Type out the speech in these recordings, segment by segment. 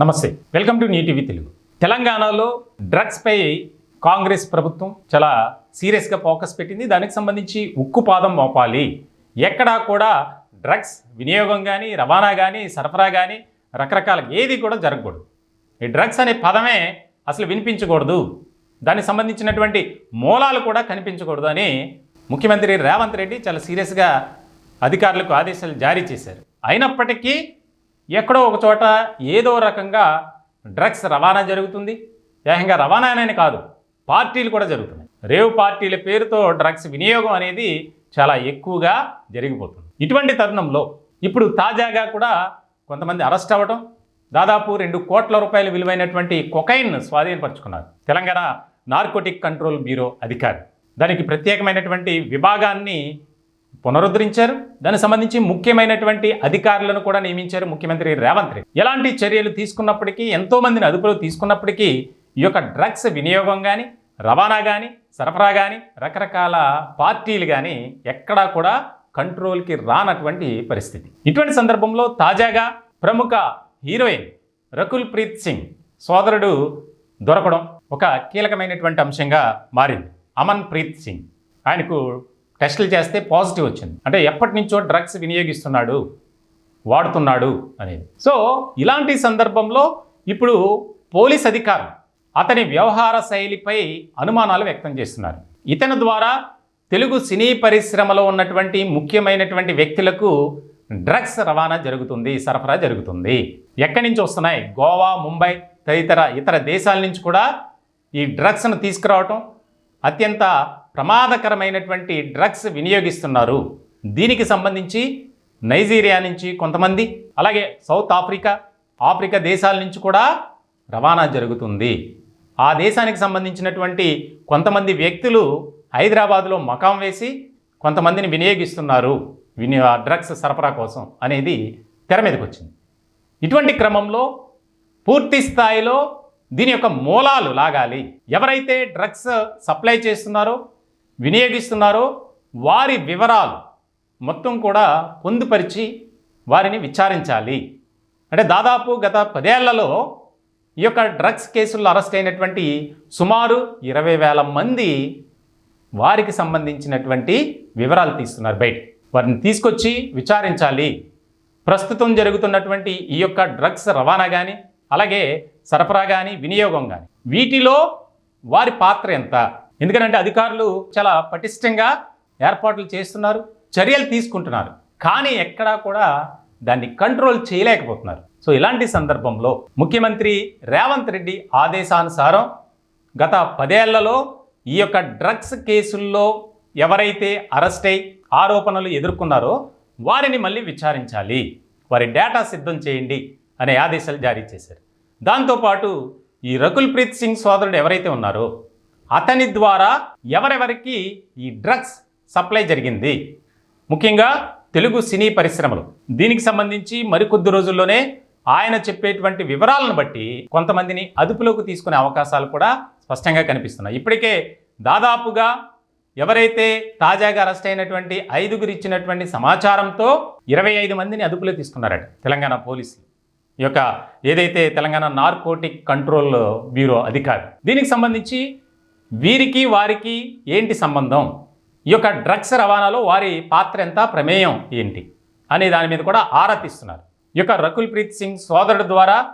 నమస్తే. Welcome to N T V Telugu. తెలంగాణలో డ్రగ్స్పై కాంగ్రెస్ ప్రభుత్వం చాలా సీరియస్గా ఫోకస్ పెట్టింది. దానికి సంబంధించి ఉక్కు పాదం మోపాలి. ఎక్కడా కూడా డ్రగ్స్ వినియోగం కానీ రవాణా కానీ సరఫరా కానీ రకరకాల ఏది కూడా జరగకూడదు. ఈ డ్రగ్స్ అనే పదమే అసలు వినిపించకూడదు. దానికి సంబంధించినటువంటి మూలాలు కూడా కనిపించకూడదు అని ముఖ్యమంత్రి రేవంత్ రెడ్డి చాలా సీరియస్గా అధికారులకు ఆదేశాలు జారీ చేశారు. అయినప్పటికీ ఎక్కడో ఒక చోట ఏదో రకంగా డ్రగ్స్ రవాణా జరుగుతుంది. ఏకంగా రవాణా అనేది కాదు పార్టీలు కూడా జరుగుతున్నాయి. రేవు పార్టీల పేరుతో డ్రగ్స్ వినియోగం అనేది చాలా ఎక్కువగా జరిగిపోతుంది. ఇటువంటి తరుణంలో ఇప్పుడు తాజాగా కూడా కొంతమంది అరెస్ట్ అవ్వటం దాదాపు రెండు కోట్ల రూపాయల విలువైనటువంటి కొకైన్ స్వాధీనపరుచుకున్నారు. తెలంగాణ నార్కోటిక్ కంట్రోల్ బ్యూరో అధికారి. దానికి ప్రత్యేకమైనటువంటి విభాగాన్ని పునరుద్ధరించారు. దానికి సంబంధించి ముఖ్యమైనటువంటి అధికారులను కూడా నియమించారు ముఖ్యమంత్రి రేవంత్ రెడ్డి. ఎలాంటి చర్యలు తీసుకున్నప్పటికీ ఎంతో మందిని అదుపులో తీసుకున్నప్పటికీ ఈ యొక్క డ్రగ్స్ వినియోగం కానీ రవాణా కానీ సరఫరా కానీ రకరకాల పార్టీలు కానీ ఎక్కడా కూడా కంట్రోల్కి రానటువంటి పరిస్థితి. ఇటువంటి సందర్భంలో తాజాగా ప్రముఖ హీరోయిన్ రకుల్ ప్రీత్ సింగ్ సోదరుడు దొరకడం ఒక కీలకమైనటువంటి అంశంగా మారింది. అమన్ ప్రీత్ సింగ్. ఆయనకు టెస్టులు చేస్తే పాజిటివ్ వచ్చింది. అంటే ఎప్పటి నుంచో డ్రగ్స్ వినియోగిస్తున్నాడు వాడుతున్నాడు అనేది. సో ఇలాంటి సందర్భంలో ఇప్పుడు పోలీస్ అధికారులు అతని వ్యవహార శైలిపై అనుమానాలు వ్యక్తం చేస్తున్నారు. ఇతని ద్వారా తెలుగు సినీ పరిశ్రమలో ఉన్నటువంటి ముఖ్యమైనటువంటి వ్యక్తులకు డ్రగ్స్ రవాణా జరుగుతుంది సరఫరా జరుగుతుంది. ఎక్కడి నుంచి వస్తున్నాయి? గోవా ముంబై తదితర ఇతర దేశాల నుంచి కూడా ఈ డ్రగ్స్ను తీసుకురావటం అత్యంత ప్రమాదకరమైనటువంటి డ్రగ్స్ వినియోగిస్తున్నారు. దీనికి సంబంధించి నైజీరియా నుంచి కొంతమంది అలాగే సౌత్ ఆఫ్రికా ఆఫ్రికా దేశాల నుంచి కూడా రవాణా జరుగుతుంది. ఆ దేశానికి సంబంధించినటువంటి కొంతమంది వ్యక్తులు హైదరాబాద్లో మకాం వేసి కొంతమందిని వినియోగిస్తున్నారు. విని ఆ డ్రగ్స్ సరఫరా కోసం అనేది తెర మీదకి వచ్చింది. ఇటువంటి క్రమంలో పూర్తి స్థాయిలో దీని యొక్క మూలాలు లాగాలి. ఎవరైతే డ్రగ్స్ సప్లై చేస్తున్నారో వినియోగిస్తున్నారో వారి వివరాలు మొత్తం కూడా పొందుపరిచి వారిని విచారించాలి. అంటే దాదాపు గత పదేళ్ళలో ఈ యొక్క డ్రగ్స్ కేసుల్లో అరెస్ట్ అయినటువంటి సుమారు ఇరవై వేల మంది వారికి సంబంధించినటువంటి వివరాలు తీస్తున్నారు బయట. వారిని తీసుకొచ్చి విచారించాలి. ప్రస్తుతం జరుగుతున్నటువంటి ఈ యొక్క డ్రగ్స్ రవాణా కానీ అలాగే సరఫరా కానీ వినియోగం కానీ వీటిలో వారి పాత్ర ఎంత? ఎందుకంటే అధికారులు చాలా పటిష్టంగా ఏర్పాట్లు చేస్తున్నారు చర్యలు తీసుకుంటున్నారు. కానీ ఎక్కడా కూడా దాన్ని కంట్రోల్ చేయలేకపోతున్నారు. సో ఇలాంటి సందర్భంలో ముఖ్యమంత్రి రేవంత్ రెడ్డి ఆదేశానుసారం గత పదేళ్ళలో ఈ యొక్క డ్రగ్స్ కేసుల్లో ఎవరైతే అరెస్ట్ అయి ఆరోపణలు ఎదుర్కొన్నారో వారిని మళ్ళీ విచారించాలి. వారి డేటా సిద్ధం చేయండి అనే ఆదేశాలు జారీ చేశారు. దాంతోపాటు ఈ రకుల్ ప్రీత్ సింగ్ సోదరుడు ఎవరైతే ఉన్నారో అతని ద్వారా ఎవరెవరికి ఈ డ్రగ్స్ సప్లై జరిగింది? ముఖ్యంగా తెలుగు సినీ పరిశ్రమలు. దీనికి సంబంధించి మరికొద్ది రోజుల్లోనే ఆయన చెప్పేటువంటి వివరాలను బట్టి కొంతమందిని అదుపులోకి తీసుకునే అవకాశాలు కూడా స్పష్టంగా కనిపిస్తున్నాయి. ఇప్పటికే దాదాపుగా ఎవరైతే తాజాగా అరెస్ట్ అయినటువంటి ఐదుగురు ఇచ్చినటువంటి సమాచారంతో ఇరవై ఐదు మందిని అదుపులో తీసుకున్నారట తెలంగాణ పోలీసులు. ఈ యొక్క ఏదైతే తెలంగాణ నార్కోటిక్ కంట్రోల్ బ్యూరో అధికారి. దీనికి సంబంధించి వీరికి వారికి ఏంటి సంబంధం? ఈ యొక్క డ్రగ్స్ రవాణాలో వారి పాత్ర ఎంత? ప్రమేయం ఏంటి? అనే దాని మీద కూడా ఆరా తీస్తున్నారు ఈ యొక్క రకుల్ ప్రీత్ సింగ్ సోదరుడు ద్వారా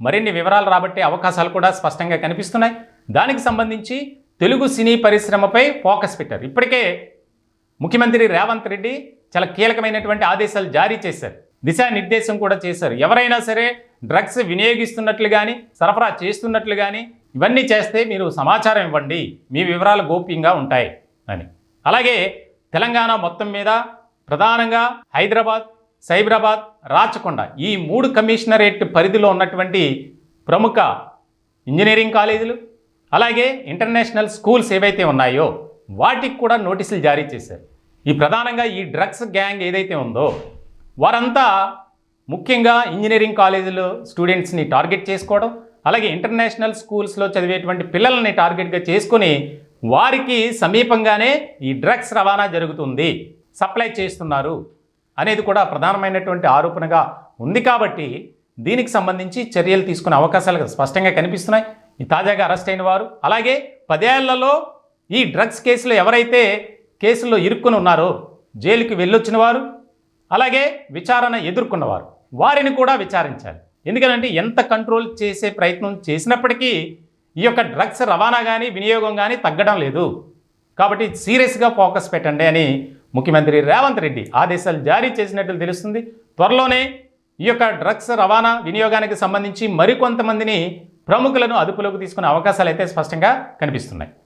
మరిన్ని వివరాలు రాబట్టే అవకాశాలు కూడా స్పష్టంగా కనిపిస్తున్నాయి. దానికి సంబంధించి తెలుగు సినీ పరిశ్రమపై ఫోకస్ పెట్టారు. ఇప్పటికే ముఖ్యమంత్రి రేవంత్ రెడ్డి చాలా కీలకమైనటువంటి ఆదేశాలు జారీ చేశారు. దిశానిర్దేశం కూడా చేశారు. ఎవరైనా సరే డ్రగ్స్ వినియోగిస్తున్నట్లు కానీ సరఫరా చేస్తున్నట్లు కానీ ఇవన్నీ చేస్తే మీరు సమాచారం ఇవ్వండి మీ వివరాలు గోప్యంగా ఉంటాయి అని. అలాగే తెలంగాణ మొత్తం మీద ప్రధానంగా హైదరాబాద్ సైబరాబాద్ రాచకొండ ఈ మూడు కమిషనరేట్ పరిధిలో ఉన్నటువంటి ప్రముఖ ఇంజనీరింగ్ కాలేజీలు అలాగే ఇంటర్నేషనల్ స్కూల్స్ ఏవైతే ఉన్నాయో వాటికి కూడా నోటీసులు జారీ చేశారు. ఈ ప్రధానంగా ఈ డ్రగ్స్ గ్యాంగ్ ఏదైతే ఉందో వారంతా ముఖ్యంగా ఇంజనీరింగ్ కాలేజీలో స్టూడెంట్స్ని టార్గెట్ చేసుకోవడం అలాగే ఇంటర్నేషనల్ స్కూల్స్లో చదివేటువంటి పిల్లల్ని టార్గెట్గా చేసుకొని వారికి సమీపంగానే ఈ డ్రగ్స్ రవాణా జరుగుతుంది సప్లై చేస్తున్నారు అనేది కూడా ప్రధానమైనటువంటి ఆరోపణగా ఉంది కాబట్టి దీనికి సంబంధించి చర్యలు తీసుకునే అవకాశాలు స్పష్టంగా కనిపిస్తున్నాయి. ఈ తాజాగా అరెస్ట్ అయిన వారు అలాగే పదేళ్ళలో ఈ డ్రగ్స్ కేసులో ఎవరైతే కేసుల్లో ఇరుక్కుని ఉన్నారో జైలుకి వెళ్ళొచ్చిన వారు అలాగే విచారణ ఎదుర్కొన్నవారు వారిని కూడా విచారించాలి. ఎందుకనంటే ఎంత కంట్రోల్ చేసే ప్రయత్నం చేసినప్పటికీ ఈ యొక్క డ్రగ్స్ రవాణా కానీ వినియోగం కానీ తగ్గడం లేదు. కాబట్టి సీరియస్గా ఫోకస్ పెట్టండి అని ముఖ్యమంత్రి రేవంత్ రెడ్డి ఆదేశాలు జారీ చేసినట్లు తెలుస్తుంది. త్వరలోనే ఈ యొక్క డ్రగ్స్ రవాణా వినియోగానికి సంబంధించి మరికొంతమందిని ప్రముఖులను అదుపులోకి తీసుకునే అవకాశాలు అయితే స్పష్టంగా కనిపిస్తున్నాయి.